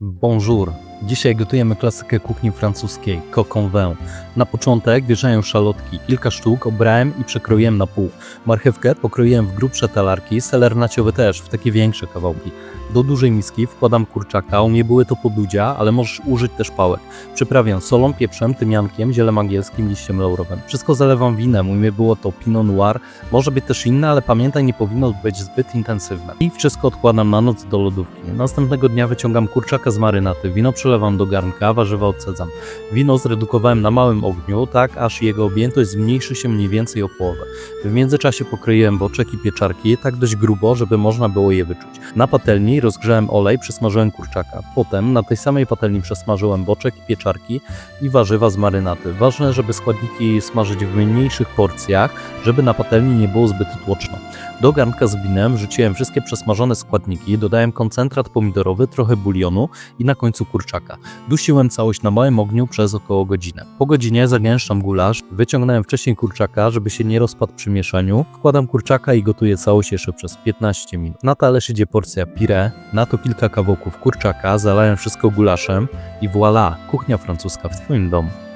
Bonjour. Dzisiaj gotujemy klasykę kuchni francuskiej, coq vin. Na początek wjeżdżają szalotki. Kilka sztuk obrałem i przekroiłem na pół. Marchewkę pokroiłem w grubsze talarki, seler naciowy też w takie większe kawałki. Do dużej miski wkładam kurczaka, u mnie były to podudzia, ale możesz użyć też pałek. Przyprawiam solą, pieprzem, tymiankiem, zielem angielskim, liściem laurowym. Wszystko zalewam winem, u mnie było to Pinot Noir, może być też inne, ale pamiętaj, nie powinno być zbyt intensywne. I wszystko odkładam na noc do lodówki. Następnego dnia wyciągam kurczaka z marynaty, wino przelewam do garnka, warzywa odsadzam. Wino zredukowałem na małym ogniu, tak aż jego objętość zmniejszy się mniej więcej o połowę. W międzyczasie pokroiłem boczek i pieczarki, tak dość grubo, żeby można było je wyczuć. Na patelni rozgrzałem olej, przesmażyłem kurczaka. Potem na tej samej patelni przesmażyłem boczek i pieczarki i warzywa z marynaty. Ważne, żeby składniki smażyć w mniejszych porcjach, żeby na patelni nie było zbyt tłoczno. Do garnka z winem rzuciłem wszystkie przesmażone składniki, dodałem koncentrat pomidorowy, trochę bulionu i na końcu Dusiłem całość na małym ogniu przez około godzinę. Po godzinie zagęszczam gulasz, wyciągnąłem wcześniej kurczaka, żeby się nie rozpadł przy mieszaniu. Wkładam kurczaka i gotuję całość jeszcze przez 15 minut. Na talerz idzie porcja pire, na to kilka kawałków kurczaka, zalałem wszystko gulaszem i voilà, kuchnia francuska w Twoim domu.